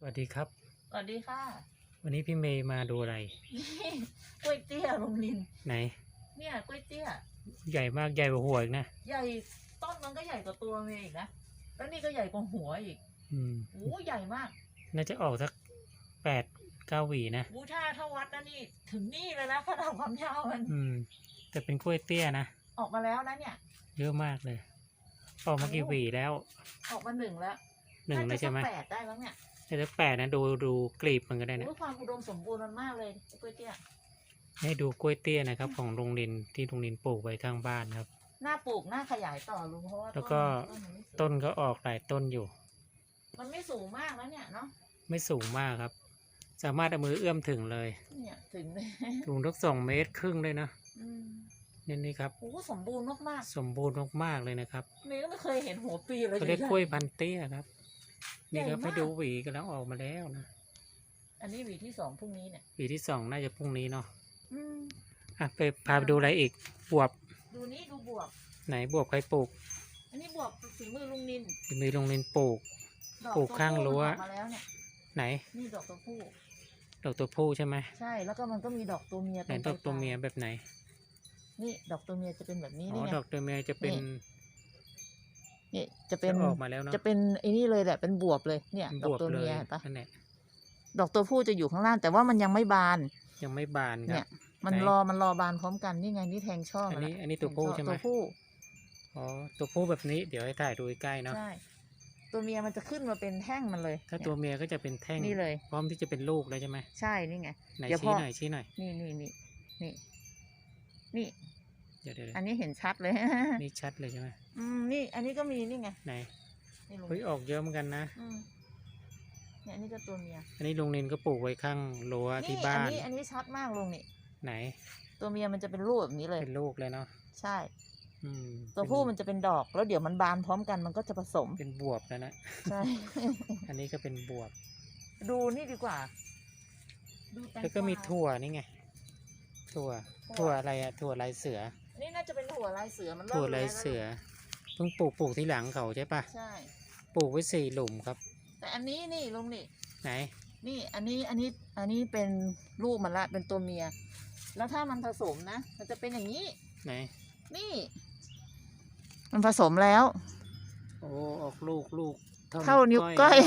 สวัสดีครับ สวัสดีค่ะวันนี้พี่เมย์มาดูอะไร นี่กล้วยเตี้ยลุงลิน ไหน เนี่ยกล้วยเตี้ยใหญ่มากใหญ่กว่าหัวอีกนะใหญ่ต้นมันก็ใหญ่กว่าตัวเมย์อีกนะแล้วนี่ก็ใหญ่กว่าหัวอีกอืมโอ้ใหญ่มากน่าจะออกสักแปดเก้าหวีนะบูถ้าถ้าวัดนะนี่ถึงนี่เลยนะขนาดความยาวมันอืม แต่เป็นกล้วยเตี้ยนะออกมาแล้วนะเนี่ย เยอะมากเลย ออกมากี่หวีแล้ว ออกมาหนึ่งแล้วหนึ่งาเลจะยใช่ไหมสักแปดได้แล้วเนี่ย แต่ถ้าแปดนะดูดูกลีบมันก็ได้นะโอ้ยความอุดมสมบูรณ์มันมากเลยกล้วยเตี้ยให้ดูกล้วยเตี้ยนะครับ ของโรงเรียนที่โรงเรียนปลูกไว้ข้างบ้านครับ หน้าปลูกหน้าขยายต่อลุงเพราะว่าแล้วก็ต้นมันไม่สูงต้นก็ออกหลายต้นอยู่ มันไม่สูงมากแล้วเนี่ยเนาะไม่สูงมากครับ สามารถเอามือเอื้อมถึงเลยเนี่ยถึงเลยสูงทักสองเมตรครึ่งเลยนะอืมนี่นี่ครับ โอ้สมบูรณ์มากสมบูรณ์มากๆเลยนะครับๆเมย์ก็ไม่เคยเห็นหัวปีเลยเขาเรียกใหญ่กล้วยพันเตี้ยครับ นี่ครับใหญ่มาก ให้ดูหวีกันแล้วออกมาแล้วนะอันนี้หวีที่สองพรุ่งนี้เนี่ยหวีที่สองน่าจะพรุ่งนี้เนาะอืมอะไปพาไปดูอะไรอีกบวบดูนี่ดูบวบ ไหนบวบใครปลูกอันนี้บวบฝีมือลุงนินมีโรงเรียนปลูก ดอกปลูกข้างตัวผู้รั้วมันออกมาแล้วเนี่ยไหนนี่ดอกตัวผู้ ดอกตัวผู้ใช่ไหมใช่ แล้วก็มันก็มีดอกตัวเมียไหนดอกตัวเมียแบบไหนนี่ดอกตัวเมียจะเป็นแบบนี้อ๋อนี่ไง ดอกตัวเมียจะเป็นนี่ จะเป็นจะออกมาแล้วเนาะจะเป็นไอ้นี่เลยแหละเป็นบวบเลยเนี่ยดบอกวบตัวเลเมียยเห็นปะนั่นแหละดอกตัวผู้จะอยู่ข้างล่าง แต่ว่ามันยังไม่บาน ยังไม่บานคเนี่รัยบมันไหนรอมันรอบานพร้อมกันนี่ไงนี่แทงช่ออัมานนี้แล้วอันนี้ตัวผู้ใช่ไหมตัวผู้อ๋อตัวผู้แบบนี้เดี๋ยวให้ถ่ายดูใกล้ๆเนาะใช่ตัวเมียมันจะขึ้นมาเป็นแท่งมันเลย ถ้าตัวเมียก็จะเป็นแท่งนี่เลย พร้อมที่จะเป็นลูกแล้วใช่ไหมใช่นี่ไงไหนเดี๋ยวชี้พอหน่อยชี้หน่อยนี่นี่นี่นี่นี่เดี๋ยวเดี๋ยวเดี๋ยวอันนี้เห็นชัดเลย นี่ชัดเลยใช่ไหมอืมนี่อันนี้ก็มีนี่ไงไหนนี่ลุงเฮ้ยออกเยอะเหมือนกันนะอืมเนี่ยอันนี้ก็ตัวเมียอันนี้ลุงนินก็ปลูกไว้ข้างรั้วที่นี่บ้าอันนี้อันนี้ชัดมากลุงนี่ ไหนตัวเมียมันจะเป็นรูปแบบนี้เลย เป็นลูกเลยเนาะใช่ อืมตัวผู้มันจะเป็นดอก แล้วเดี๋ยวมันบานพร้อมกันมันก็จะผสม เป็นบวบแล้วนะใช่ อันนี้ก็เป็นบวบ ดูนี่ดีกว่า ดูแตงแล้วก็มีกวาถั่วนี่ไง ถั่ว ถั่ว ถั่วอะไรอะถั่วลายเสือนี่น่า จะเป็นถั่วลายเสือมันเริ่มถั่วลายแวเสือเพิ่งปลูกปลูกที่หลังเขาใช่ปะใช่ปลูกไว้สี่หลุมครับ แต่อันนี้นี่ลุงนี่ไหน นี่อันนี้อันนี้อันนี้เป็นลูกมันละเป็นตัวเมีย แล้วถ้ามันผสมนะ มันจะเป็นอย่างนี้ไหนนี่ มันผสมแล้ว โอ้ออกลูกลูกเท่านิ้วก้อย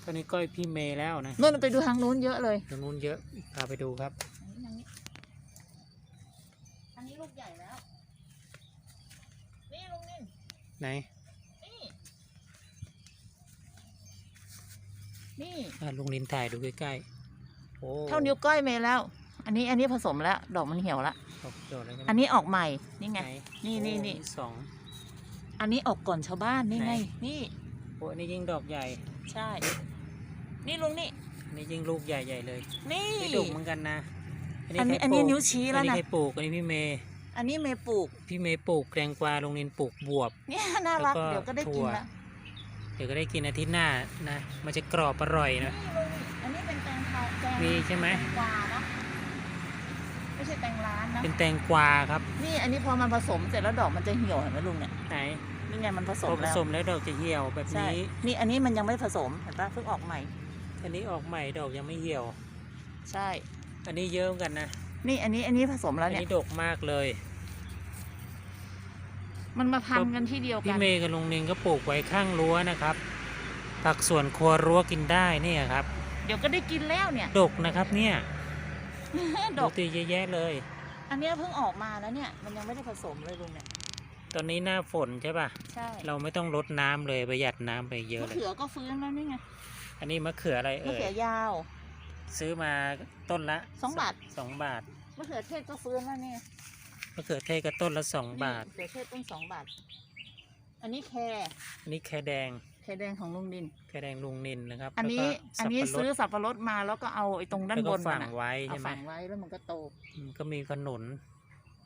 เท่านิ้วก้อยพี่เมย์แล้วนะนู่นไปดูทางนู้นเยอะเลยตรงนู้นเยอะพาไปดูครับอั นนี้ทางนี้อันนี้ลูกใหญ่แล้ว นี่ลุงนินไหนนี่ นี่อะลุงนินถ่ายดูใกล้ๆโอ้เท่านิ้วก้อยเมย์แล้ว อันนี้อันนี้ผสมแล้ว ดอกมันเหี่ยวแล้วออกดอกแล้วใช่ไหมอันนี้ออกใหม่นี่ไงไหนนี่นี่ โอ้นี่สอง อันนี้ออกก่อนชาวบ้านนี่ไหนไงนี่โอ้อันนี้ยิ่งดอกใหญ่ใช่ นี่ลุงนี่ อันนี้ยิ่งลูกใหญ่ๆเลยนี่ นี่ดุเหมือนกันนะ อันนี้ใครอันนี้ปลูกนิ้วชี้แล้วอันนะนี้ใครปลูกอันนี้พี่เมย์อันนี้เมย์ปลูก พี่เมย์ปลูกแตงกวาโรงเรียนปลูกบวบ เนี่ยน่ารักแล้วก็เดี๋ยวก็ได้กินถั่วละเดี๋ยวก็ได้กินอาทิตย์หน้านะ มันจะกรอบอร่อยนะนี่ลุงอันนี้เป็นแตงไทยแตงมีใช่ไหมแตงกวาเนาะไม่ใช่แตงร้านนะ เป็นแตงกวาครับ นี่อันนี้พอมันผสมเสร็จแล้วดอกมันจะเหี่ยวเห็นไหมลุงเนี่ย ไหนนี่ไงมันผสพอมผแล้วสมแล้วดอกจะเหี่ยวแบบใช่นี้ นี่อันนี้มันยังไม่ผสมเห็นปะเพิ่งออกใหม่ อันนี้ออกใหม่ดอกยังไม่เหี่ยว ใช่ อันนี้เยอะเหมือนกันนะนี่อันนี้อันนี้ผสมแล้วอันเนี่ย นี้ดกมากเลยมันมาพันกันที่เดียวกัพี่นเมย์กับลุงนินก็ปลูกไว้ข้างรั้วนะครับ ผักสวนครัวรั้วกินได้เนี่ยครับ เดี๋ยวก็ได้กินแล้วเนี่ย ดกนะครับเนี่ยดดูอก ตีเยอะแยะเลย อันเนี้ยเพิ่งออกมาแล้วเนี่ย มันยังไม่ได้ผสมเลยลุงเนี่ย ตอนนี้หน้าฝนใช่ป่ะ ใช่เราไม่ต้องลดน้ำเลยประหยัดน้ำไปเยอะมะเลย เขือก็ฟื้นแล้วนี่ไงอันนี้มะเขืออะไรมะเอ่ยเขือยาว ซื้อมาต้นละสองบาท สองบาทมะเขือเทศก็ฟื้นแล้วเนี่ยมะเขือเทศก็ต้นละสองบาท มะเขือเทศต้องสองบาท อันนี้แครอันนี้แคแดงแครแดงของลุงดิน แคแดงลุงนินนะครับอันนี้แล้วก็อันนี้สับปะรดซื้อสับปะรดมาแล้วก็เอาไอ้ตรงด้านแล้วบก็นฝัมันงอะไว้เอาใช่ไหมฝังไว้แล้วมันก็โตอืมก็มีขนุน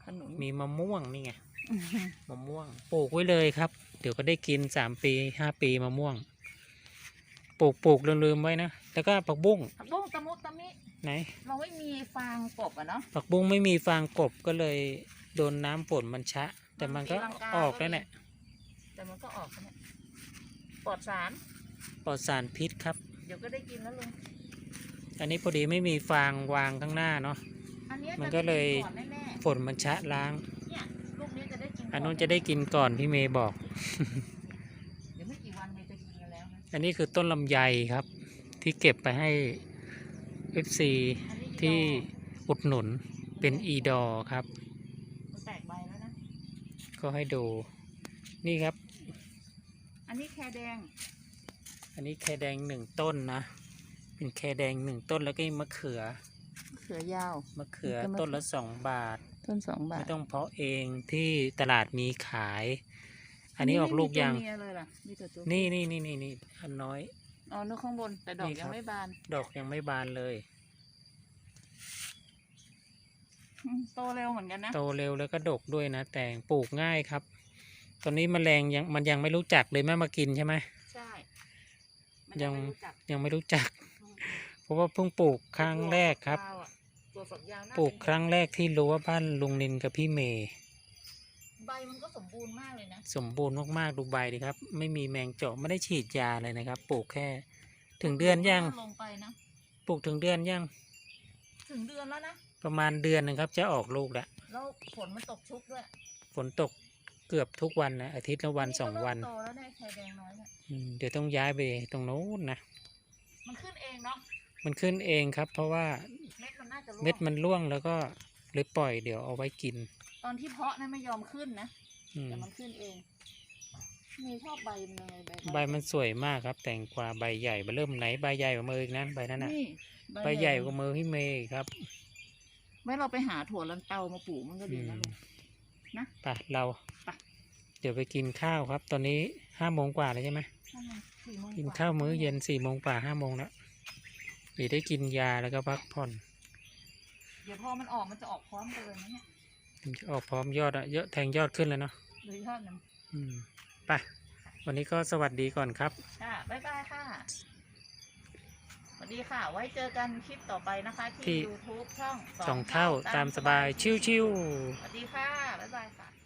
ขนุน มีมะม่วงนี่ไง มะม่วง ปลูกไว้เลยครับ เดี๋ยวก็ได้กินสามปีห้าปีมะม่วง ปลูกปลูกลืมๆไว้นะ แล้วก็ผักบุ้งผักบุ้งตะมุตะมิ ไหน เราไม่มีฟางกบอะเนาะ ผักบุ้งไม่มีฟางกบก็เลยโดนน้ำฝนมันชะ แต่มันก็ตีลังกา ออกก็แล้วมีเนี่ยแต่มันก็ออกแล้วเนี่ยปลอดสาร ปลอดสารพิษครับ เดี๋ยวก็ได้กินแล้วลุง อันนี้พอดีไม่มีฟางวางข้างหน้าเนาะ อันเนี้ยมันจะก็เลยได้กินก่อนแน่ฝนมันชะล้าง ๆเนี่ยลูกนี้จะได้กินก่อันนู้นจะได้กินก่อนพี่เมย์บอก เดี๋ยวไม่กี่วันเมย์จะกินกันแล้วนะอันนี้คือต้นลำไยครับ ที่เก็บไปให้ FC อันนี้ที่ดอกอุดหนุนเป็นอีดอครับมันแตกใบแล้วนะ ก็ให้ดู นี่ครับ อันนี้แครแดง อันนี้แคแดงหนึ่งต้นนะ เป็นแคแดงหนึ่งต้นแล้วก็มีมะเขือ เขือยาว มะเขือแล้วก็มะต้นละสองบาท ต้นสองบาไม่ทต้องเพาะเองที่ตลาดมีขาย อันนี้ออกลูกยัง ไม่มีตัวเมียเลยล่ะมีแต่ตัวนี่นี่นี่นี่นี่อันน้อย อ๋อนึกข้างบน แต่ดอกนี่ครัยังบไม่บานดอกยังไม่บานเลย อืมโตเร็วเหมือนกันนะ โตเร็วแล้วก็ดกด้วยนะ แต่ปลูกง่ายครับ ตอนนี้มแมลงยังมันยังไม่รู้จักเลยแม่มากินใช่ไหม ใช่ มันยัง ไม่รู้จักยังไม่รู้จัก เพราะว่าเพิ่งปลูกครั้งแรกครับ ตัวฝัยาวอะตัวฝักยาวน่าปลูกเป็นครั้งแรกที่รู้ว่าบ้านลุงนินกับพี่เมย์ ใบมันก็สมบูรณ์มากเลยนะ สมบูรณ์มากๆดูใบดีครับ ไม่มีแมงเจาะไม่ได้ฉีดยาเลยนะครับ ปลูกแค่ ถึงเดือนยังลงไปนะปลูกถึงเดือนยังถึงเดือนแล้วนะประมาณเดือนหนึงครับ จะออกลูกแล้วแล้วฝนมันตกชุกด้วยฝนตกเกือบทุกวันนะอาทิตย์ละวันสองวันก็เริ่มโตแล้วเนี่ยแครแดงน้อยเนี่ยอืมเดี๋ยวต้องย้ายไปตรงโน้นนะมันขึ้นเองเนาะมันขึ้นเองครับ เพราะว่าเม็ดมันน่าจะร่วงเม็ดมันร่วงแล้วก็เลยปล่อยเดี๋ยวเอาไว้กิน ตอนที่เพาะนะไม่ยอมขึ้นนะอืมแต่มันขึ้นเอง มีชอบใบมันเลยใบใบมันสวยมากครับ แต่งกว่าใบใหญ่มาเริ่มไหนใบใหญ่กว่ามืออีกนั้นใบนั้นน่ะนี่ใบใหญ่กว่ามือพี่เมย์อีกครับไม่เราไปหาถั่วลันเตามาปลูกมันก็อืดีมนะลุงนะไปเราไป เดี๋ยวไปกินข้าวครับ ตอนนี้ห้าโมงกว่าแล้วใช่ไหมนั่นไงสี่โมงกินว่ข้าวมื้อเย็นสี่โมงกว่าห้าโมงแล้วเดี๋ยวได้กินยาแล้วก็พักผ่อน เดี๋ยวพอมันออกมันจะออกพร้อมกันเลยนะเนี่ย มันจะออกพร้อมยอดอะเยอะแทงยอดขึ้นแล้วเนาะหรือยอดมันอืมไปวันนี้ก็สวัสดีก่อนครับ ค่ะบ๊ายบายค่ะสวัสดีค่ะ ไว้เจอกันคลิปต่อไปนะคะ ที่ ที่ YouTube ช่องสองเท่าตามสบายชิวๆ สวัสดีค่ะ บ๊ายบายค่ะ